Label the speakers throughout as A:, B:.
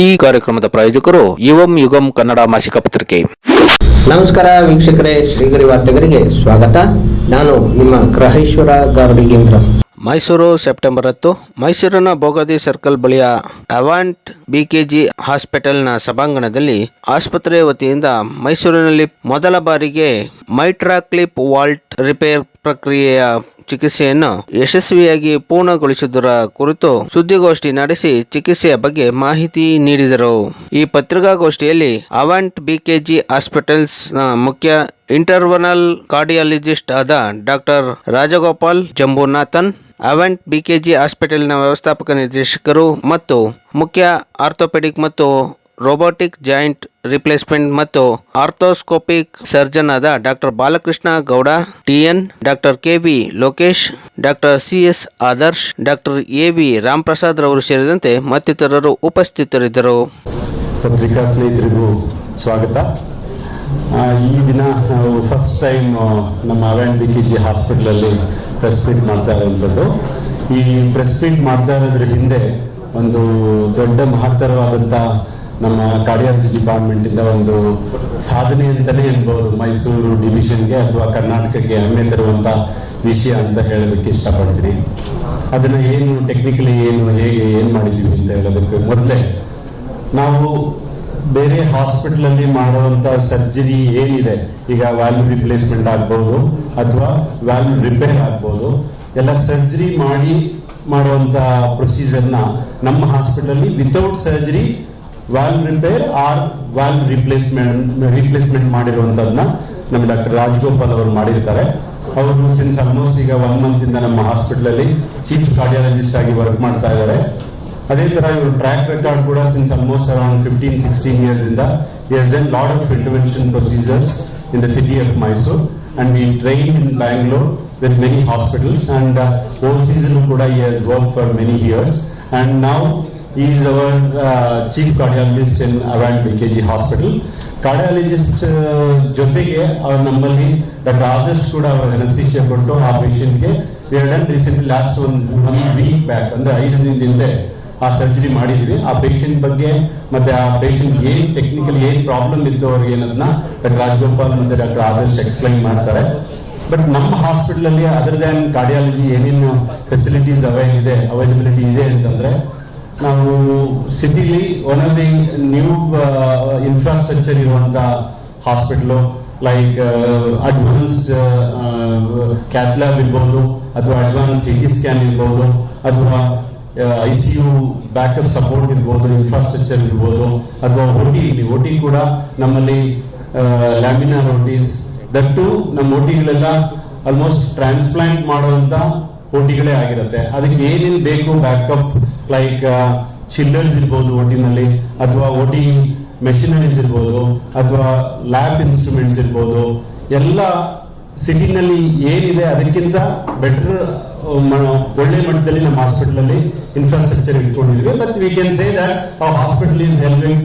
A: ಈ ಕಾರ್ಯಕ್ರಮದ ಪ್ರಾಯೋಜಕರು ಯುವಂ ಯುಗಂ ಕನ್ನಡ ಮಾಸಿಕ ಪತ್ರಿಕೆ.
B: ನಮಸ್ಕಾರ ವೀಕ್ಷಕರೇ ಶ್ರೀಗರಿ ವಾರ್ತೆಗರಿಗೆ ಸ್ವಾಗತ. ನಾನು ನಿಮ್ಮ ಗ್ರಹೇಶ್ವರ ಗಾರ್ಡಿಗೇಂದ್ರ.
A: ಮೈಸೂರು ಸೆಪ್ಟೆಂಬರ್ ಹತ್ತು. ಮೈಸೂರಿನ ಬೋಗದಿ ಸರ್ಕಲ್ ಬಳಿಯ ಅವಾಂಟ್ ಬಿಕೆಜಿ ಹಾಸ್ಪಿಟಲ್ನ ಸಭಾಂಗಣದಲ್ಲಿ ಆಸ್ಪತ್ರೆ ವತಿಯಿಂದ ಮೈಸೂರಿನಲ್ಲಿ ಮೊದಲ ಬಾರಿಗೆ ಮೈಟ್ರಾಕ್ಲಿಪ್ ವಾಲ್ಟ್ ರಿಪೇರ್ ಪ್ರಕ್ರಿಯೆಯ ಚಿಕಿತ್ಸೆಯನ್ನು ಯಶಸ್ವಿಯಾಗಿ ಪೂರ್ಣಗೊಳಿಸಿದರ ಕುರಿತು ಸುದ್ದಿಗೋಷ್ಠಿ ನಡೆಸಿ ಚಿಕಿತ್ಸೆಯ ಬಗ್ಗೆ ಮಾಹಿತಿ ನೀಡಿದರು. ಈ ಪತ್ರಿಕಾಗೋಷ್ಠಿಯಲ್ಲಿ ಅವಾಂಟ್ ಬಿಕೆಜಿ ಹಾಸ್ಪಿಟಲ್ಸ್ ಮುಖ್ಯ ಇಂಟರ್ವನಲ್ ಕಾರ್ಡಿಯಾಲಜಿಸ್ಟ್ ಆದ doctor Rajagopal Jambunathan, Avant BKG ಹಾಸ್ಪಿಟಲ್ನ ವ್ಯವಸ್ಥಾಪಕ ನಿರ್ದೇಶಕರು ಮತ್ತು ಮುಖ್ಯ ಆರ್ಥೋಪೆಡಿಕ್ ಮತ್ತು ರೋಬೋಟಿಕ್ ಜಾಯಿಂಟ್ ರಿಪ್ಲೇಸ್ಮೆಂಟ್ ಮತ್ತು ಆರ್ಥೋಸ್ಕೋಪಿಕ್ ಸರ್ಜನ್ ಆದ doctor Balakrishna Gowda TN doctor K V Lokesh, doctor C S Adarsh, doctor A V Ramaprasad ರವರು ಸೇರಿದಂತೆ ಮತ್ತಿತರರು ಉಪಸ್ಥಿತರಿದ್ದರು.
C: ಪತ್ರಿಕಾ ಸ್ನೇಹಿತರಿಗೂ ಸ್ವಾಗತ. ಈ ದಿನ ನಾವು ಫಸ್ಟ್ ಟೈಮ್ ನಮ್ಮ ಅವೆಂಟ್ ಬಿ ಕೆ ಜಿ ಹಾಸ್ಪಿಟ್ಲಲ್ಲಿ ಪ್ರೆಸ್ ಮೀಟ್ ಮಾಡ್ತಾ ಇರುವಂಥದ್ದು. ಈ ಪ್ರೆಸ್ ಮೀಟ್ ಮಾಡ್ತಾ ಇರೋದ್ರ ಹಿಂದೆ ಒಂದು ದೊಡ್ಡ ಮಹತ್ತರವಾದಂಥ ನಮ್ಮ ಕಾರ್ಡಿಯಾಲಜಿ ಡಿಪಾರ್ಟ್ಮೆಂಟಿಂದ ಒಂದು ಸಾಧನೆ ಅಂತಲೇ ಹೇಳ್ಬೋದು. ಮೈಸೂರು ಡಿವಿಷನ್ಗೆ ಅಥವಾ ಕರ್ನಾಟಕಕ್ಕೆ ಹೆಮ್ಮೆ ತರುವಂಥ ವಿಷಯ ಅಂತ ಹೇಳೋದಕ್ಕೆ ಇಷ್ಟಪಡ್ತೀನಿ. ಅದನ್ನು ಏನು ಟೆಕ್ನಿಕಲಿ ಏನು, ಹೇಗೆ, ಏನು ಮಾಡಿದೀವಿ ಅಂತ ಹೇಳೋದಕ್ಕೆ ಮೊದಲೇ ನಾವು ಬೇರೆ ಹಾಸ್ಪಿಟಲ್ ಅಲ್ಲಿ ಮಾಡುವಂತ ಸರ್ಜರಿ ಏನಿದೆ, ಈಗ ವ್ಯಾಲ್ಯೂ ರಿಪ್ಲೇಸ್ಮೆಂಟ್ ಆಗ್ಬಹುದು ಅಥವಾ ವ್ಯಾಲ್ಯೂ ರಿಪೇರ್ ಆಗ್ಬಹುದು ಎಲ್ಲ ಸರ್ಜರಿ ಮಾಡಿ ಮಾಡುವಂತ ಪ್ರೊಸೀಜರ್ನ ನಮ್ಮ ಹಾಸ್ಪಿಟಲ್ ಅಲ್ಲಿ without surgery valve repair or valve replacement replacement ಮಾಡಿರುವಂತದನ್ನ ನಮ್ಮ ಡಾಕ್ಟರ್ ರಾಜಗೋಪಾಲ್ ಅವರು ಮಾಡಿರ್ತಾರೆ. ಅವರು ಸಿನ್ಸ್ ಆಲ್ಮೋಸ್ಟ್ ಈಗ ಒನ್ ಮಂತ್ ಇಂದ ನಮ್ಮ ಹಾಸ್ಪಿಟಲ್ ಅಲ್ಲಿ ಚೀಫ್ ಕಾರ್ಡಿಯಾಲಜಿಸ್ಟ್ ಆಗಿ ವರ್ಕ್ ಮಾಡ್ತಾ ಇದ್ದಾರೆ. ಅದೇ ತರ ಇವರು ಟ್ರ್ಯಾಕ್ ರೆಕಾರ್ಡ್ ಕೂಡ since almost around fifteen sixteen years ಇಂದ as then lot of intervention procedures in the city of Mysore and we train in Bangalore with many hospitals and overseas ಕೂಡ he has work for many years and now is our chief cardiologist in Avant B K G hospital cardiologist ಜೊತೆಗೆ ಅವ್ರು ನಮ್ಮಲ್ಲಿ doctor Adarsh ಕೂಡ ಅವರ anaesthesia ಕೊಟ್ಟು ಆ ಪೇಷಂಟ್ಗೆ done recently last ಒಂದು ಒನ್ ವೀಕ್ ಬ್ಯಾಕ್ ಅಂದ್ರೆ ಐದು ದಿನದ ಹಿಂದೆ ಆ ಸರ್ಜರಿ ಮಾಡಿದ್ವಿ. ಆ ಪೇಷಂಟ್ ಬಗ್ಗೆ ಮತ್ತೆ ಆ ಪೇಷಂಟ್ ಏನ್ ಟೆಕ್ನಿಕಲಿ ಏನ್ ಪ್ರಾಬ್ಲಮ್ ಇತ್ತು ಅವ್ರಿಗೆ ಏನದನ್ನ ಡಾಕ್ಟರ್ ರಾಜಗೋಪಾಲ್ ಮತ್ತೆ ಡಾಕ್ಟರ್ ಆದರ್ಶ್ ಎಕ್ಸ್ಪ್ಲೈನ್ ಮಾಡ್ತಾರೆ. ಬಟ್ ನಮ್ಮ ಹಾಸ್ಪಿಟಲ್ ಅಲ್ಲಿ ಅದರ್ ದ್ಯಾನ್ ಕಾರ್ಡಿಯಾಲಜಿ ಏನೇನು ಫೆಸಿಲಿಟೀಸ್ ಅವೈಲ್ ಇದೆ ಅವೈಲಬಿಲಿಟಿ ಇದೆ ಅಂತಂದ್ರೆ ನಾವು ಸಿಟಿಲಿ one of the new infrastructure ಇರುವಂತ hospital like advanced cath lab ಇರ್ಬೋದು, ಅಥವಾ ಅಡ್ವಾನ್ಸ್ ಸಿ ಟಿ ಸ್ಕ್ಯಾನ್ ಇರ್ಬೋದು, ಅಥವಾ I C U backup support ಇರ್ಬೋದು ಇನ್ಫ್ರಾಸ್ಟ್ರಕ್ಚರ್ ಇರ್ಬೋದು, ಅಥವಾ ಓಟಿ ಇಲ್ಲಿ ಟಿ ಕೂಡ ನಮ್ಮಲ್ಲಿ ಲ್ಯಾಮಿನಾರ್ ಓಟೀಸ್ ದಟ್ಟು ನಮ್ಮ ಓಟಿಗಳೆಲ್ಲ ಆಲ್ಮೋಸ್ಟ್ ಟ್ರಾನ್ಸ್ಪ್ಲಾಂಟ್ ಮಾಡುವಂತ ಓಟಿಗಳೇ ಆಗಿರುತ್ತೆ. ಅದಕ್ಕೆ ಏನೇನು ಬೇಕು ಬ್ಯಾಕಪ್ ಲೈಕ್ ಚಿಲ್ಲರ್ಸ್ ಇರ್ಬೋದು ಒಟ್ಟಿನಲ್ಲಿ, ಅಥವಾ ಒಡಿ ಮೆಷಿನರೀಸ್ ಇರ್ಬೋದು, ಅಥವಾ ಲ್ಯಾಬ್ ಇನ್ಸ್ಟ್ರೂಮೆಂಟ್ಸ್ ಇರ್ಬೋದು, ಎಲ್ಲ ಸಿಟಿನಲ್ಲಿ ಏನಿದೆ ಅದಕ್ಕಿಂತ ಬೆಟರ್ ಒಳ್ಳೆ ಮಟ್ಟದಲ್ಲಿ ನಮ್ಮ ಹಾಸ್ಪಿಟಲ್ ಅಲ್ಲಿ infrastructure ಇಟ್ಕೊಂಡಿದ್ವಿ. But we can say that ಆ hospital is helping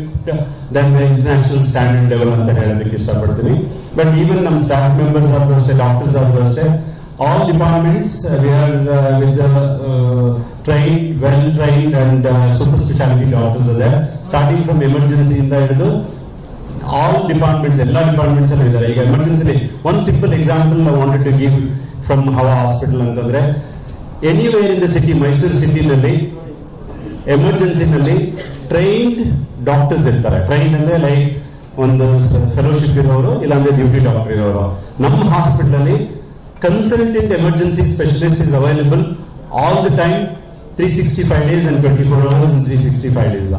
C: than international standard level ಅಂತ ಹೇಳೋದಕ್ಕೆ ಇಷ್ಟಪಡ್ತೀನಿ. ಬಟ್ ಈವನ್ ನಮ್ಮ ಸ್ಟಾಫ್ ಮೆಂಬರ್ಸ್ ಆದ್ರೂ ಅಷ್ಟೇ ಡಾಕ್ಟರ್ಸ್ ಆದ್ರೂ ಅಷ್ಟೇ all departments we are with train well trained and super speciality doctors ಅದೇ ಸ್ಟಾರ್ಟಿಂಗ್ ಫ್ರಮ್ ಎಮರ್ಜೆನ್ಸಿಯಿಂದ ಹಿಡಿದು ಆಲ್ ಡಿಪಾರ್ಟ್ಮೆಂಟ್ಸ್ ಎಲ್ಲ ಡಿಪಾರ್ಟ್ಮೆಂಟ್ಸ್ ಅಲ್ಲಿ ಇದ್ದಾರೆ ಈಗ emergency one simple example wanted to give from our hospital ಅಂತಂದ್ರೆ anywhere in the city Mysuru ಸಿಟಿನಲ್ಲಿ ಎಮರ್ಜೆನ್ಸಿನಲ್ಲಿ trained doctors ಇರ್ತಾರೆ. ಟ್ರೈನ್ ಅಂದ್ರೆ ಲೈಕ್ ಒಂದು ಫೆಲೋಶಿಪ್ ಇರೋರು, ಇಲ್ಲಾಂದ್ರೆ ಡ್ಯೂಟಿ ಡಾಕ್ಟರ್ ಇರೋರು. ನಮ್ಮ ಹಾಸ್ಪಿಟಲ್ ಅಲ್ಲಿ consultant emergency specialist is available all the time three sixty five days and twenty four hours three sixty five days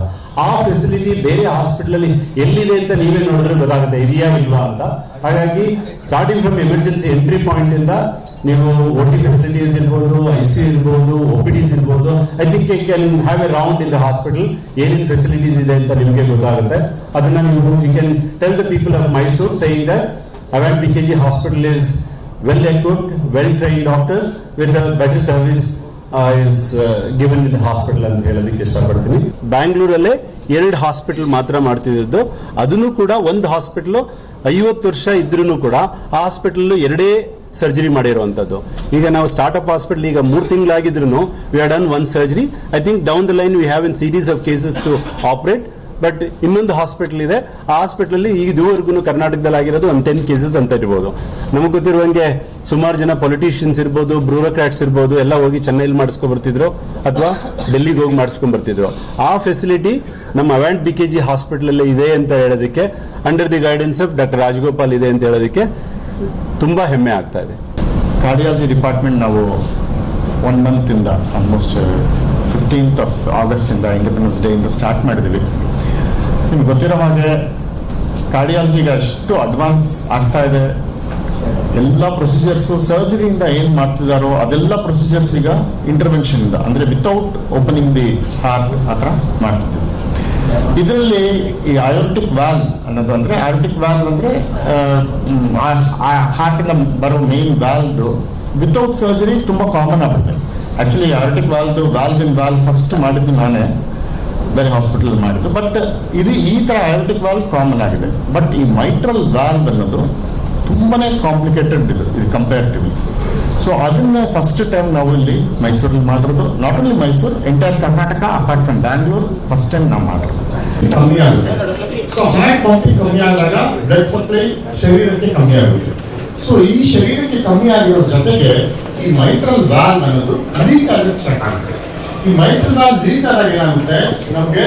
C: ಆ ಫೆಸಿಲಿಟಿ ಬೇರೆ ಹಾಸ್ಪಿಟಲ್ ಅಲ್ಲಿ ಎಲ್ಲಿದೆ ಅಂತ ನೀವೇ ನೋಡಿದ್ರೆ ಗೊತ್ತಾಗುತ್ತೆ, ಇದೆಯಾ ಇಲ್ವಾ ಅಂತ. ಹಾಗಾಗಿ starting from emergency entry point ಇಂದ ನೀವು ಒ ಟಿ ಫೆಸಿಲಿಟೀಸ್ ಇರ್ಬೋದು ಐ ಸಿ ಇರ್ಬೋದು ಒ ಪಿ ಡಿಸ್ ಇರ್ಬೋದು I think I can have a round in the hospital ಏನೇನು ಫೆಸಿಲಿಟೀಸ್ ಇದೆ ಅಂತ ನಿಮಗೆ ಗೊತ್ತಾಗುತ್ತೆ. ಅದನ್ನ ನೀವು you can tell the people of Mysore saying that Avant B K G hospital is well equipped, well train doctors with better service is given in hospital ಅಂತ ಹೇಳೋದಕ್ಕೆ ಇಷ್ಟಪಡ್ತೀನಿ. ಬ್ಯಾಂಗ್ಳೂರಲ್ಲೇ ಎರಡು ಹಾಸ್ಪಿಟಲ್ ಮಾತ್ರ ಮಾಡ್ತಿದ್ದು ಅದನ್ನು ಕೂಡ ಒಂದು ಹಾಸ್ಪಿಟಲ್ ಐವತ್ತು ವರ್ಷ ಇದ್ರೂ ಕೂಡ ಆ ಹಾಸ್ಪಿಟಲ್ ಎರಡೇ ಸರ್ಜರಿ ಮಾಡಿರುವಂಥದ್ದು. ಈಗ ನಾವು ಸ್ಟಾರ್ಟ್ಅಪ್ ಹಾಸ್ಪಿಟಲ್ ಈಗ ಮೂರು ತಿಂಗಳಾಗಿದ್ರು we are done one surgery I think down the line we have in series of cases to operate but ಇನ್ನೊಂದು ಹಾಸ್ಪಿಟಲ್ ಇದೆ. ಆ ಹಾಸ್ಪಿಟಲ್ ಇದುವರೆಗೂ ಕರ್ನಾಟಕದಲ್ಲಿ ಆಗಿರೋದು ಒಂದು ಟೆನ್ ಕೇಸಸ್ ಅಂತ ಇರ್ಬೋದು. ನಮಗೆ ಗೊತ್ತಿರುವಂಗೆ ಸುಮಾರು ಜನ ಪೊಲಿಟಿಷಿಯನ್ಸ್ ಇರ್ಬೋದು ಬ್ಯೂರೋಕ್ರಾಟ್ಸ್ ಇರ್ಬೋದು, ಎಲ್ಲ ಹೋಗಿ ಚೆನ್ನೈಲಿ ಮಾಡಿಸ್ಕೊಂಡ್ ಬರ್ತಿದ್ರು ಅಥವಾ ಡೆಲ್ಲಿಗೆ ಹೋಗಿ ಮಾಡಿಸ್ಕೊಂಡ್ ಬರ್ತಿದ್ರು. ಆ ಫೆಸಿಲಿಟಿ ನಮ್ಮ Avant B K G hospital ಇದೆ ಅಂತ ಹೇಳೋದಕ್ಕೆ under the guidance of doctor Rajagopal ಇದೆ ಅಂತ ಹೇಳೋದಕ್ಕೆ ತುಂಬಾ ಹೆಮ್ಮೆ ಆಗ್ತಾ ಇದೆ.
D: ಕಾರ್ಡಿಯಾಲಜಿ ಡಿಪಾರ್ಟ್ಮೆಂಟ್ ನಾವು ಒನ್ ಮಂತಿಂದ ಆಲ್ಮೋಸ್ಟ್ ಫಿಫ್ಟೀನ್ತ್ ಆಫ್ ಆಗಸ್ಟಿಂದ ಇಂಡಿಪೆಂಡೆನ್ಸ್ ಡೇ ಇಂದ ಸ್ಟಾರ್ಟ್ ಮಾಡಿದ್ದೀವಿ ನಿಮ್ಗೆ ಗೊತ್ತಿರೋ ಹಾಗೆ ಕಾರ್ಡಿಯಾಲಜಿಗೆ ಅಷ್ಟು ಅಡ್ವಾನ್ಸ್ ಆಗ್ತಾ ಇದೆ. ಎಲ್ಲ ಪ್ರೊಸೀಜರ್ಸು ಸರ್ಜರಿಯಿಂದ ಏನು ಮಾಡ್ತಿದಾರೋ ಅದೆಲ್ಲ ಪ್ರೊಸೀಜರ್ಸ್ ಈಗ ಇಂಟರ್ವೆನ್ಷನ್ ಇಂದ, ಅಂದ್ರೆ ವಿತೌಟ್ ಓಪನಿಂಗ್ ದಿ ಹಾರ್ಟ್ ಆ ಥರ ಮಾಡ್ತಿದ್ದೀವಿ ಇದರಲ್ಲಿ ಈ ಅಯೋಟಿಕ್ ವ್ಯಾಲ್ ಅನ್ನೋದು ಅಂದ್ರೆ ಅಯೋಟಿಕ್ ವ್ಯಾಲ್ ಅಂದ್ರೆ ಹಾರ್ಟಿನ ಬರೋ ಮೇನ್ ವ್ಯಾಲ್ದು ವಿತೌಟ್ ಸರ್ಜರಿ ತುಂಬಾ ಕಾಮನ್ ಆಗುತ್ತೆ. ಆಕ್ಚುಲಿ ಅಯೋಟಿಕ್ ವ್ಯಾಲ್ದು ವ್ಯಾಲ್ವ್ ಇನ್ ವ್ಯಾಲ್ ಫಸ್ಟ್ ಮಾಡಿದ್ದು ನಾನೇ. ಬೇರೆ ಹಾಸ್ಪಿಟಲ್ ಮಾಡಿದ್ದು. ಬಟ್ ಇದು ಈ ಥರ ಅಯೋಟಿಕ್ ವಾಲ್ವ್ ಕಾಮನ್ ಆಗಿದೆ. ಬಟ್ ಈ ಮೈಟ್ರಲ್ ವ್ಯಾಲ್ವ್ ಅನ್ನೋದು ತುಂಬಾನೇ ಕಾಂಪ್ಲಿಕೇಟೆಡ್ ಇದು ಇದು ಕಂಪೇರಿಟಿವ್ಲಿ ಸೊ ಅದನ್ನ ಫಸ್ಟ್ ಟೈಮ್ ನಾವು ಇಲ್ಲಿ ಮೈಸೂರಲ್ಲಿ ಮಾಡಿರೋದು. Not only Mysuru entire Karnataka apart from Bangalore first time ನಾವು ಮಾಡಿರೋದು. ಕಮ್ಮಿ ಆಗುತ್ತೆ. ಸೊ ಕಮ್ಮಿ ಆದಾಗ ಬ್ಲಡ್ ಶರೀರಕ್ಕೆ ಕಮ್ಮಿ ಆಗುತ್ತೆ. ಸೊ ಈ ಶರೀರಕ್ಕೆ ಕಮ್ಮಿ ಆಗಿರೋ ಜೊತೆಗೆ ಈ ಮೈಟ್ರಲ್ ವಾಲ್ವ್ ಅನ್ನೋದು ಅನೇಕ ಆಗುತ್ತೆ. ಈ ಲೀಕ್ ಆದಾಗ ಏನಾಗುತ್ತೆ? ನಮಗೆ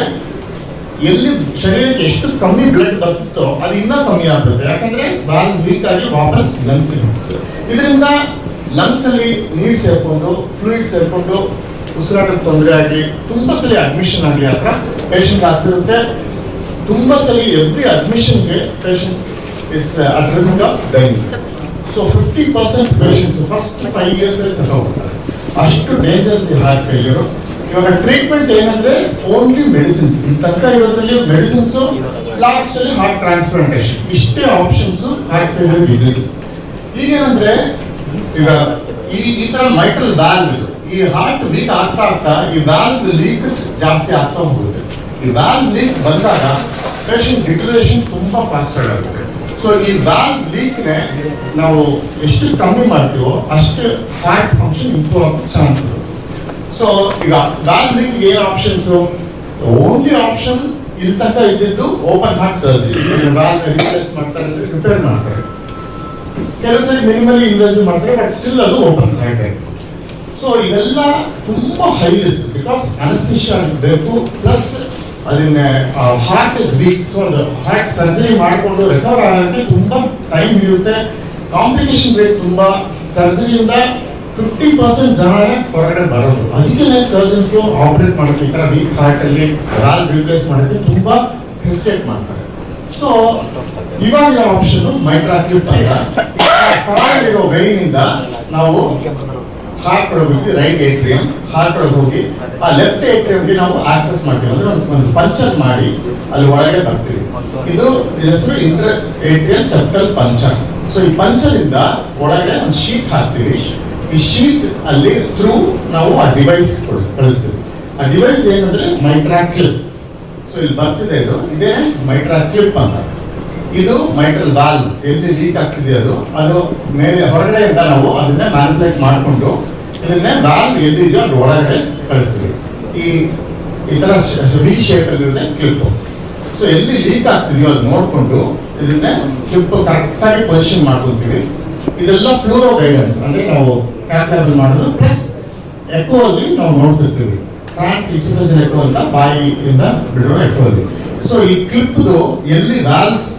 D: ಎಲ್ಲಿ ಶರೀರಕ್ಕೆ ಎಷ್ಟು ಕಮ್ಮಿ ಬ್ಲಡ್ ಬರ್ತಿತ್ತೋ ಅದು ಇನ್ನೂ ಕಮ್ಮಿ ಆಗ್ತದೆ. ಯಾಕಂದ್ರೆ ಬಾಲ್ ವೀಕ್ ಆಗಿ ವಾಪಸ್ ಲಂಗ್ಸ್ ಹೋಗುತ್ತೆ ಇದರಿಂದ ಲಂಗ್ಸ್ ಅಲ್ಲಿ ನೀರು ಸೇರ್ಕೊಂಡು ಫ್ಲೂಯಿಡ್ ಸೇರ್ಕೊಂಡು ಉಸಿರಾಟಕ್ಕೆ ತೊಂದರೆ ಆಗಿ ತುಂಬಾ ಸಲ ಅಡ್ಮಿಷನ್ ಆಗಲಿ ಹತ್ರ ಪೇಷಂಟ್ ಆಗ್ತಿರುತ್ತೆ. ತುಂಬಾ ಸಲ every ಅಡ್ಮಿಷನ್ಗೆ patient is at risk of dying so fifty percent patients first five years ಸಹ ಹೋಗ್ತಾರೆ. ಅಷ್ಟು ಡೇಂಜರ್ಸ್ ಹಾರ್ಟ್ ಫೇಲ್ಯೂರ್ ಇವಾಗ ಟ್ರೀಟ್ಮೆಂಟ್ ಏನಂದ್ರೆ ಓನ್ಲಿ ಮೆಡಿಸಿನ್ಸ್ ಈ ತನಕ ಇರೋದ್ರಲ್ಲಿ ಮೆಡಿಸಿನ್ಸ್ ಲಾಸ್ಟ್ ಅಲ್ಲಿ ಹಾರ್ಟ್ ಟ್ರಾನ್ಸ್ಪ್ಲಾಂಟೇಶನ್ ಇಷ್ಟೇ ಆಪ್ಷನ್ಸ್ ಹಾರ್ಟ್ ಫೇಲ್ಯೂರ್ ಇದೆ. ಈಗೇನಂದ್ರೆ, ಈಗ ಈ ಈ ತರ ಮೈಟ್ರಲ್ ವ್ಯಾಲ್ವ್ ಇದು. ಈ ಹಾರ್ಟ್ ವೀಕ್ ಆಗ್ತಾ ಆಗ್ತಾ ಈ ವ್ಯಾಲ್ವ್ ಲೀಕ್ ಜಾಸ್ತಿ ಆಗ್ತಾ ಹೋಗುತ್ತೆ. ಈ ವ್ಯಾಲ್ವ್ ಲೀಕ್ ಬಂದಾಗ ಪೇಷಂಟ್ ಡಿಕ್ಲರೇಷನ್ ತುಂಬಾ ಫಾಸ್ಟ್ ಆಗುತ್ತೆ. ಸೊ ಈ ವ್ಯಾಲ್ವ್ ಲೀಕ್ ನಾವು ಎಷ್ಟು ಕಮ್ಮಿ ಮಾಡ್ತೀವೋ ಅಷ್ಟು ಹಾರ್ಟ್ ಫಂಕ್ಷನ್ ಇಂಪ್ರೂವ್ ಆಗೋ ಚಾನ್ಸ್ ಸೊ ಈಗ ವ್ಯಾಲ್ವ್ ಲೀಕ್ ಏನ್ ಆಪ್ಷನ್ಸ್ ಓನ್ಲಿ ಆಪ್ಷನ್ ಇಲ್ಲಿ ಇದ್ದಿದ್ದು ಓಪನ್ ಹಾರ್ಟ್ ಸರ್ಜರಿ ರಿಪ್ಲೇಸ್ ಮಾಡ್ತಾರೆ ರಿಪೇರ್ ಮಾಡ್ತಾರೆ. ಕೆಲವು ಸರಿ ಮಿನಿಮಲಿ ಇನ್ವೆಸ್ಟ್ ಮಾಡ್ತಾರೆ ಬಟ್ ಸ್ಟಿಲ್ ಅದು ಓಪನ್ ಹಾರ್ಟ್ ಸೊ ಇವೆಲ್ಲ ತುಂಬಾ ಹೈ ರಿಸ್ಕ್ ಬಿಕಾಸ್ ಅನಸ್ಟಿಷಿಯಾ ಬೇಕು ಪ್ಲಸ್ ಅದನ್ನ ಹಾರ್ಟ್ ಇಸ್ ವೀಕ್ ಸೊ ಅದು ಹಾರ್ಟ್ ಸರ್ಜರಿ ಮಾಡಿಕೊಂಡು ರಿಕವರ್ ಆಗಕ್ಕೆ ತುಂಬಾ ಟೈಮ್ ಹಿಡಿಯುತ್ತೆ. ಕಾಂಪ್ಲಿಕೇಶನ್ ರೇಟ್ ತುಂಬಾ ಸರ್ಜರಿಯಿಂದ ಫಿಫ್ಟಿ ಪರ್ಸೆಂಟ್ ಜನ ಹೊರಗಡೆ ಬರೋದು. ಅದಕ್ಕೆ ಸರ್ಜನ್ಸ್ ಆಪರೇಟ್ ಮಾಡೋಕೆ ಈ ತರ ವೀಕ್ ಹಾರ್ಟ್ ಅಲ್ಲಿ ರಾಲ್ ರಿಪ್ಲೇಸ್ ಮಾಡೋಕೆ ತುಂಬಾ ಹೆಸಿಟೇಟ್ ಮಾಡ್ತಾರೆ. ಸೊ ಇವಾಗ ಆಪ್ಷನ್ ಮೈಕ್ರಾಕ್ಯೂಟ್ ಅಂತ. ಇರೋ ವೈನ್ ಇಂದ ನಾವು ಹಾರ್ಟ್ ಒಳಗೆ ರೈಟ್ ಏಟ್ರಿಯಂ ಹಾರ್ಟ್ ಒಳಗೆ ಹೋಗಿ ಆ ಲೆಫ್ಟ್ ಏಟ್ರಿಯಂಗೆ ನಾವು ಆಕ್ಸೆಸ್ ಮಾಡ್ತೀವಿ. ಅಂದ್ರೆ ಒಂದು ಪಂಚರ್ ಮಾಡಿ ಅಲ್ಲಿ ಒಳಗಡೆ ಬರ್ತೀವಿ. ಇದು ಹೆಸರು inter atrial septal puncture so ಈ ಪಂಚರ್ ಇಂದ ಒಳಗಡೆ ಒಂದು ಶೀಟ್ ಹಾಕ್ತೀವಿ. ಶೀಟ್ ಅಲ್ಲಿ ಥ್ರೂ ನಾವು ಆ ಡಿವೈಸ್ ಕಳಿಸ್ತೀವಿ. ಆ ಡಿವೈಸ್ ಏನಂದ್ರೆ ಮೈಟ್ರಾಕ್ಲಿಪ್ ಸೊ ಇಲ್ಲಿ ಬರ್ತಿದೆ ಇದು. ಇದೇ ಮೈಟ್ರಾ ಅಂತ. ಇದು ಮೈಟ್ರಲ್ ಬಾಲ್ ಎಲ್ಲಿ ಲೀಕ್ ಆಗ್ತಿದೆ ಅದು? ಅದು ಮೇಲೆ ಹೊರಗಡೆಯಿಂದ ನಾವು ಅದನ್ನ ಮ್ಯಾನಿಪುಲೇಟ್ ಮಾಡಿಕೊಂಡು ಇದನ್ನೇ ವಾಲ್ವ್ ಎಲ್ಲಿದೆಯೋ ಅದ್ರ ಒಳಗಡೆ ಕಳಿಸ್ತೀವಿ. ಈ ಈ ತರ ವಿ ಶೇಪ್ ಅಲ್ಲಿ ಕ್ಲಿಪ್ ಸೊ ಎಲ್ಲಿ ಲೀಕ್ ಆಗ್ತಿದೆಯೋ ಅದು ನೋಡಿಕೊಂಡು ಇದನ್ನ ಕ್ಲಿಪ್ ಕರೆಕ್ಟಾಗಿ ಪೊಸಿಷನ್ ಮಾಡ್ಕೊತೀವಿ. ಇದೆಲ್ಲ ಫ್ಲೋರೋ ಗೈಡೆನ್ಸ್ ಅಂದ್ರೆ ನಾವು ಕ್ಯಾಥಾಬಲ್ ಮಾಡೋದು ಪ್ಲಸ್ ಎಕೋ ಅಲ್ಲಿ ನಾವು ನೋಡ್ತಿರ್ತೀವಿ. ಟ್ರಾನ್ಸ್ ಇನ್ಸಿಡೇಷನ್ ಎಕೋ ಅಂತ ಬಾಯಿಯಿಂದ ಬಿಡೋ ಎಕೋ ಅಲ್ಲಿ. ಸೊ ಈ ಕ್ಲಿಪ್ ಎಲ್ಲಿ ವ್ಯಾಲ್ಸ್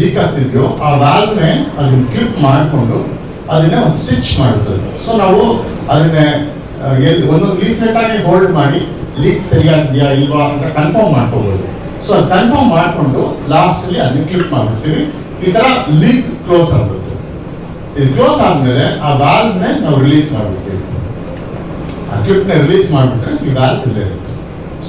D: ಲೀಕ್ ಆಗ್ತಿದ್ಯೋ ಆ ವ್ಯಾಲ್ವ್ನೆ ಅದನ್ನ ಕ್ಲಿಪ್ ಮಾಡಿಕೊಂಡು ಅದನ್ನ ಒಂದು ಸ್ಟಿಚ್ ಮಾಡ್ತೀವಿ ಸೊ ನಾವು ಅದನ್ನ ಎಲ್ಲಿ ಒಂದೊಂದು ಲೀಫ್ಲೆಟ್ ಆಗಿ ಹೋಲ್ಡ್ ಮಾಡಿ ಲೀಕ್ ಸರಿಯಾಗಿದೆಯಾ ಇಲ್ವಾ ಅಂತ ಕನ್ಫರ್ಮ್ ಮಾಡ್ಕೋಬಹುದು ಸೊ ಅದು ಕನ್ಫರ್ಮ್ ಮಾಡಿಕೊಂಡು ಲಾಸ್ಟ್ ಅಲ್ಲಿ ಅದನ್ನ ಕ್ಲಿಪ್ ಮಾಡ್ಬಿಡ್ತೀವಿ. ಈ ತರ ಲೀಕ್ ಕ್ಲೋಸ್ ಆಗುತ್ತೆ ಇದು ಕ್ಲೋಸ್ ಆದ್ಮೇಲೆ ಆ ವಾಲ್ವ್ನೆ ನಾವು ರಿಲೀಸ್ ಮಾಡ್ಬಿಡ್ತೀವಿ. ಆ ರಿಲೀಸ್ ಮಾಡ್ಬಿಟ್ರೆ ಈ ವಾಲ್ವ್ ಇಲ್ಲೇ ಇರುತ್ತೆ.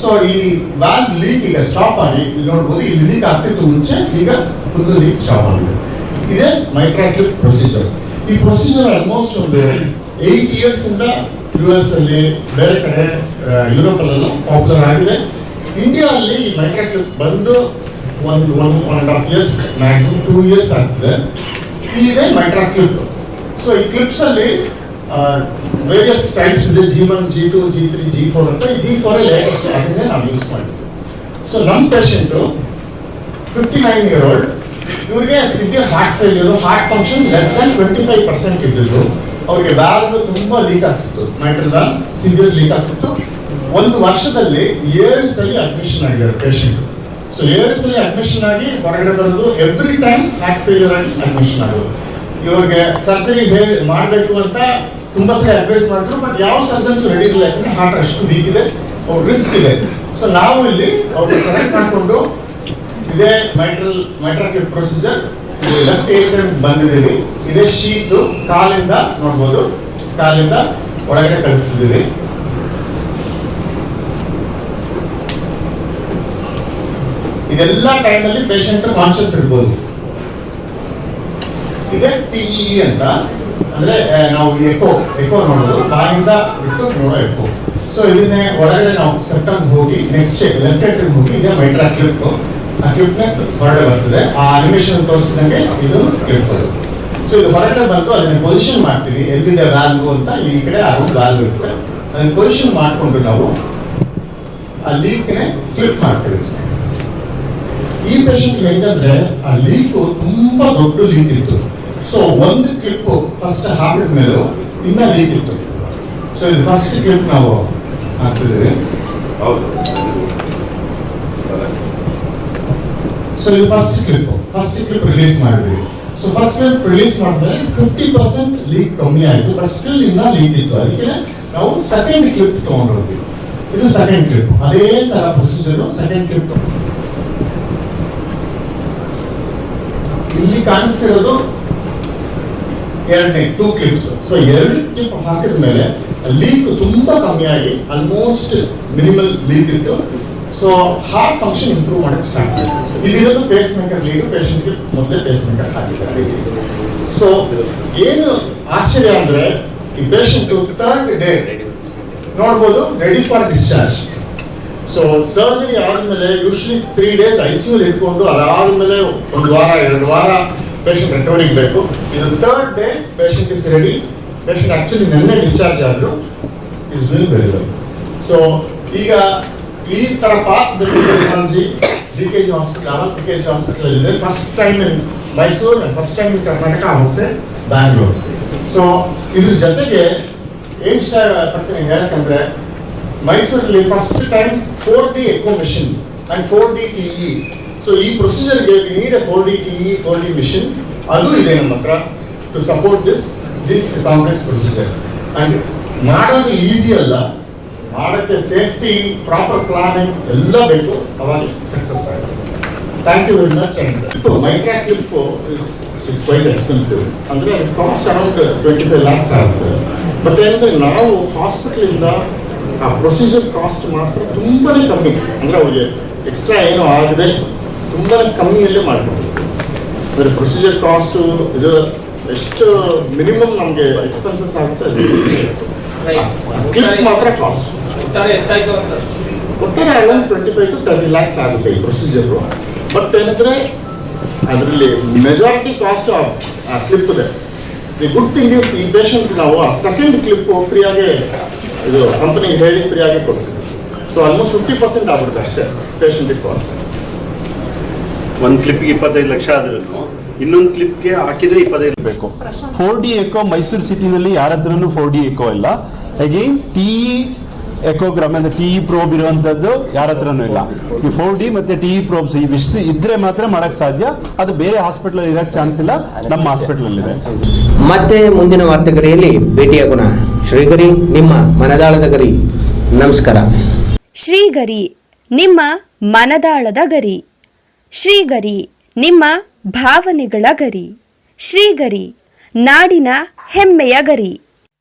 D: ಸೊ ಈ ವಾಲ್ವ್ ಲೀಕ್ ಈಗ ಸ್ಟಾಪ್ ಆಗಿ, ಇಲ್ಲಿ ನೋಡ್ಬೋದು ಇಲ್ಲಿ ಲೀಕ್ ಆಗ್ತಿತ್ತು ಮುಂಚೆ, ಈಗ ಫುಲ್ ಲೀಕ್ ಸ್ಟಾಪ್ ಆಗಿದೆ. ಇದೇ ಮೈಕ್ರೋ ಕ್ಲಿಪ್ ಪ್ರೊಸೀಜರ್ ಈ ಪ್ರೊಸೀಜರ್ ಆಲ್ಮೋಸ್ಟ್ ಒಂದು ಏಟ್ ಇಯರ್ಸ್ ಇಂದ ಯು ಎಸ್ ಅಲ್ಲಿ ಬೇರೆ ಕಡೆ ಯುರೋಪ್ ಅಲ್ಲೆಲ್ಲ ಪಾಪ್ಯುಲರ್ ಆಗಿದೆ. ಇಂಡಿಯಾ ಅಲ್ಲಿ ಮೈಕ್ರಾ ಬಂದು ಒಂದು one one and half years maximum two years ಆಗ್ತಿದೆ. ಇದೆ ಮೈಕ್ರಾ ಕ್ಲಿಪ್ ಸೊ ಈ ಕ್ಲಿಪ್ಸ್ ಅಲ್ಲಿ ವೇರಿಯಸ್ ಟೈಪ್ಸ್ ಇದೆ G one G two G three G four ಅಂತ. ಈ ಜಿ ಫೋರ್ ಲೇಟೆಸ್ಟ್ ಅದನ್ನೇ ನಾವು ಯೂಸ್ ಮಾಡಿದ್ವಿ. ಸೊ ನಮ್ಮ patient fifty nine year old ಇವ್ರಿಗೆ severe heart failure heart function less than twenty five percent ಇದ್ದಿದ್ದು. ಅವ್ರಿಗೆ ವ್ಯಾಲ್ವ್ ತುಂಬಾ ಲೀಕ್ ಆಗ್ತಿತ್ತು. ಮೈಟ್ರಲ್ ವ್ಯಾಲ್ವ್ ಸಿವಿಯರ್ ಲೀಕ್ ಆಗ್ತಿತ್ತು. ಒಂದು ವರ್ಷದಲ್ಲಿ ಏಳು ಸಲ ಅಡ್ಮಿಷನ್ ಆಗಿದ್ದಾರೆ ಪೇಷಂಟ್ ಸೊ ಸಲ ಅಡ್ಮಿಷನ್ ಆಗಿ ಹೊರಗಡೆ ಬರೋದು ಎವ್ರಿ ಟೈಮ್ ಹಾರ್ಟ್ ಫೇಲ್ಯೂರ್ ಆಗಿ ಅಡ್ಮಿಷನ್ ಆಗೋದು. ಇವ್ರಿಗೆ ಸರ್ಜರಿ ಮಾಡಬೇಕು ಅಂತ ತುಂಬಾ ಸಲ ಅಡ್ವೈಸ್ ಮಾಡಿದ್ರು ಬಟ್ ಯಾವ ಸರ್ಜನ್ಸ್ ರೆಡಿ ಇಲ್ಲ ಯಾಕಂದ್ರೆ ಹಾರ್ಟ್ ಅಷ್ಟು ವೀಕ್ ಇದೆ, ಅವ್ರ ರಿಸ್ಕ್ ಇದೆ. ಸೊ ನಾವು ಇಲ್ಲಿ ಅವ್ರು ಸೆಲೆಕ್ಟ್ ಮಾಡಿಕೊಂಡು ಇದೇ mitral MitraClip procedure left April ಬಂದಿದ್ದೀವಿ. ಇದೇ ಶೀತು ಕಾಲಿಂದ ನೋಡ್ಬೋದು. ಕಾಲಿಂದ ಒಳಗಡೆ ಕಳಿಸ್ತಿದ್ದೀವಿ. ಇದೆಲ್ಲ ಟೈಮಲ್ಲಿ ಪೇಷಂಟ್ ಕಾನ್ಶಿಯಸ್ ಇರ್ಬೋದು. ಈಗ ಟಿಇ ಅಂತ, ಅಂದ್ರೆ ನಾವು ಎಕೋ ಎಕೋ ನೋಡೋದು. ಬಾಯಿಂದ ಬಿಟ್ಟು ನೋಡೋ ಎಕೋ ಸೊ ಇದನ್ನೇ ಒಳಗಡೆ ನಾವು ಸೆಪ್ಟಮ್ ಹೋಗಿ ನೆಕ್ಸ್ಟ್ ಲೆಫ್ಟ್ ಹೋಗಿ ಇದೆ ಮೈಟ್ರಾ ಕ್ಲಿಪ್ ಆ ಕ್ಲಿಪ್ನ ಹೊರಗಡೆ ಬರ್ತದೆ. ಆ ಅನಿಮೇಷನ್ ತೋರಿಸಿದಂಗೆ ಇದು ಕ್ಲಿಪ್ ಸೊ ಇದು ಹೊರಗಡೆ ಬಂದು ಅದನ್ನ ಪೊಸಿಷನ್ ಮಾಡ್ತೀವಿ. ಎಲ್ಲಿದೆ ವ್ಯಾಲ್ಯೂ ಅಂತ, ಈ ಕಡೆ ಅರೌಂಡ್ ವ್ಯಾಲ್ಯೂ ಇರ್ತದೆ ಅದನ್ನ ಪೊಸಿಷನ್ ಮಾಡಿಕೊಂಡು ನಾವು ಆ ಲೀಕ್ನೆ ಕ್ಲಿಪ್ ಮಾಡ್ತೀವಿ. ಈ ಪೇಷಂಟ್ ಹೆಂಗಂದ್ರೆ ಆ ಲೀಕ್ ತುಂಬಾ ದೊಡ್ಡ ಲೀಕ್ ಇತ್ತು. ಸೊ ಒಂದು ಕ್ಲಿಪ್ ಫಸ್ಟ್ ಹಾಕಿದ ಮೇಲೆ ಇನ್ನ ಲೀಕ್ ಇತ್ತು. ಸೊ ಇದು ಫಸ್ಟ್ ಕ್ಲಿಪ್ ನಾವು ಹಾಕ್ತಿದ್ದೀವಿ ಸೊ ಇದು first clip first clip release ಮಾಡಿದ್ವಿ. ಸೊ ಫಸ್ಟ್ ಕ್ಲಿಪ್ ರಿಲೀಸ್ ಮಾಡಿದ್ರೆ ಫಿಫ್ಟಿ ಪರ್ಸೆಂಟ್ ಲೀಕ್ ಕಮ್ಮಿ ಆಯಿತು. ಬಟ್ ಸ್ಟಿಲ್ ಇನ್ನ ಲೀಕ್ ಇತ್ತು. ಅದಕ್ಕೆ ನಾವು ಸೆಕೆಂಡ್ ಕ್ಲಿಪ್ ತಗೊಂಡ್ವಿ ಇದು ಸೆಕೆಂಡ್ ಕ್ಲಿಪ್ ಅದೇ ತರ ಪ್ರೊಸೀಜರ್ ಸೆಕೆಂಡ್ ಕ್ಲಿಪ್ ಕಾಣಿಸ್ತಿರೋದು ಎರಡನೇ ಟೂ ಕ್ಲಿಪ್ಸ್ ಸೊ ಎರಡು ಕ್ಲಿಪ್ ಹಾಕಿದ ಮೇಲೆ ಲೀಕ್ ತುಂಬಾ ಕಮ್ಮಿ ಆಗಿ ಆಲ್ಮೋಸ್ಟ್ ಮಿನಿಮಲ್ ಲೀಕ್ ಇತ್ತು. ಸೊ ಹಾರ್ಟ್ ಫಂಕ್ಷನ್ ಇಂಪ್ರೂವ್ ಮಾಡಕ್ಕೆ ಸ್ಟಾರ್ಟ್ ಆಯಿತು. ಇದಿರೋದು ಪೇಸ್ ಮೇಕರ್ ಲೀಡ್ ಪೇಷಂಟ್ಗೆ ಮೊದಲೇ ಪೇಸ್ ಮೇಕರ್ ಹಾಕಿದ್ದಾರೆ. ಸೊ ಏನು ಆಶ್ಚರ್ಯ ಅಂದ್ರೆ ಈ ಪೇಷಂಟ್ ಥರ್ಡ್ ಡೇ ನೋಡ್ಬೋದು ready for discharge so surgery ಆದ್ಮೇಲೆ ಯೂಶ್ವಲಿ ತ್ರೀ ಡೇಸ್ ಐಸಿಯು ಇಟ್ಕೊಂಡು ಅದಾದ್ಮೇಲೆ ಒಂದು ವಾರ, ಎರಡು ವಾರ ಪೇಷಂಟ್ ರಿಕವರಿಗೆ ಬೇಕು. ಇದು third day patient is ready patient actually ನಿನ್ನೆ ಡಿಸ್ಚಾರ್ಜ್ ಆದ್ರು. Is will very well so ಈಗ ಈ ತರ path technology G K G hospital D K G hospital ಇದೆ. First time in Mysuru first time in Karnataka outside Bangalore so ಇದ್ರ ಜೊತೆಗೆ ಏನ್ ಇಷ್ಟ ಪಡ್ತೀನಿ ಹೇಳಕ್ಕಂದ್ರೆ ಮೈಸೂರಲ್ಲಿ first time four D echo machine and four D T E so ಈ ಪ್ರೊಸೀಜರ್ಗೆ need four D T E four D machine ಅದು ಇದೆ ನಮ್ಮ ಹತ್ರ to support this this complex procedures and ಮಾಡೋದು ಈಸಿ ಅಲ್ಲ. ಮಾಡಕ್ಕೆ ಸೇಫ್ಟಿ ಪ್ರಾಪರ್ ಪ್ಲಾನಿಂಗ್ ಎಲ್ಲ ಬೇಕು. ಅವಾಗ ಸಕ್ಸಸ್ ಆಗುತ್ತೆ. Thank you very much and MitraClip is quite expensive ಅಂದ್ರೆ cost around twenty five lakhs ಆಗುತ್ತೆ. ಬಟ್ ಏನಂದ್ರೆ ನಾವು ಹಾಸ್ಪಿಟಲ್ ಇಂದ ಆ ಪ್ರೊಸೀಜರ್ ಕಾಸ್ಟ್ ಮಾತ್ರ ತುಂಬಾನೇ ಕಮ್ಮಿ. ಅಂದ್ರೆ ಅವ್ರಿಗೆ ಎಕ್ಸ್ಟ್ರಾ ಏನು ಆಗದೆ ತುಂಬಾ ಕಮ್ಮಿಯಲ್ಲೇ ಮಾಡ್ಬೋದು. ಅಂದ್ರೆ ಪ್ರೊಸೀಜರ್ ಕಾಸ್ಟ್ ಇದು ಎಷ್ಟು ಮಿನಿಮಮ್ ನಮಗೆ ಎಕ್ಸ್ಪೆನ್ಸಸ್ ಆಗುತ್ತೆ ಕ್ಲಿಪ್ ಮಾತ್ರ ಕಾಸ್ಟ್
E: ಒಟ್ಟಾರೆ
D: around twenty five to thirty lakhs ಆಗುತ್ತೆ ಈ ಪ್ರೊಸೀಜರ್ ಬಟ್ ಏನಂದ್ರೆ ಅದರಲ್ಲಿ ಮೆಜಾರಿಟಿ ಕಾಸ್ಟ್ ಆ ಕ್ಲಿಪ್ ಇದೆ. ದಿ ಗುಡ್ ಥಿಂಗ್ ಇಸ್ ಈ ಪೇಷಂಟ್ ನಾವು ಆ ಸೆಕೆಂಡ್ ಕ್ಲಿಪ್ ಫ್ರೀಯಾಗಿ ಇದು ಕಂಪನಿ ಹೇಳಿ ಫ್ರೀಯಾಗಿ ಕೊಡಿಸಿ. ಸೊ ಆಲ್ಮೋಸ್ಟ್ ಫಿಫ್ಟಿ ಪರ್ಸೆಂಟ್ ಆಗ್ಬಿಡುತ್ತೆ ಅಷ್ಟೇ ಪೇಷಂಟಿಗೆ ಕಾಸ್ಟ್
F: ಒಂದು ಕ್ಲಿಪ್ಗೆ ಇಪ್ಪತ್ತೈದು ಲಕ್ಷ ಆದ್ರೂ ಇನ್ನೊಂದು ಕ್ಲಿಪ್ಗೆ ಹಾಕಿದ್ರೆ ಇಪ್ಪತ್ತೈದು
C: ಬೇಕು ಫೋರ್ ಡಿ ಎಕೋ ಮೈಸೂರು ಸಿಟಿನಲ್ಲಿ ಯಾರ ಹತ್ರನೂ ಫೋರ್ ಡಿ ಎಕೋ ಇಲ್ಲ. ಅಗೇನ್ ಟಿ ಎಕೋಗ್ರಾಮ್ ಅಂದ್ರೆ ಟಿ ಪ್ರೋಬ್ ಇರುವಂತದ್ದು ಯಾರ ಹತ್ರನೂ ಇಲ್ಲ. ಈ ಫೋರ್ ಡಿ ಮತ್ತೆ ಟಿ ಪ್ರೋಬ್ಸ್ ಇವಿಷ್ಟು ಇದ್ರೆ ಮಾತ್ರ ಮಾಡಕ್ ಸಾಧ್ಯ. ಅದು ಬೇರೆ ಹಾಸ್ಪಿಟಲ್ ಇರಕ್ ಚಾನ್ಸ್ ಇಲ್ಲ. ನಮ್ಮ ಹಾಸ್ಪಿಟಲ್ ಇದೆ.
B: ಮತ್ತೆ ಮುಂದಿನ ವಾರ್ತೆಗರಿಯಲ್ಲಿ ಭೇಟಿಯಾಗೋಣ ಶ್ರೀಗರಿ ನಿಮ್ಮ ಮನದಾಳದ ಗರಿ. ನಮಸ್ಕಾರ.
G: ಶ್ರೀಗರಿ ನಿಮ್ಮ ಮನದಾಳದ ಗರಿ. ಶ್ರೀಗರಿ ನಿಮ್ಮ ಭಾವನೆಗಳ ಗರಿ. ಶ್ರೀಗರಿ ನಾಡಿನ ಹೆಮ್ಮೆಯ ಗರಿ.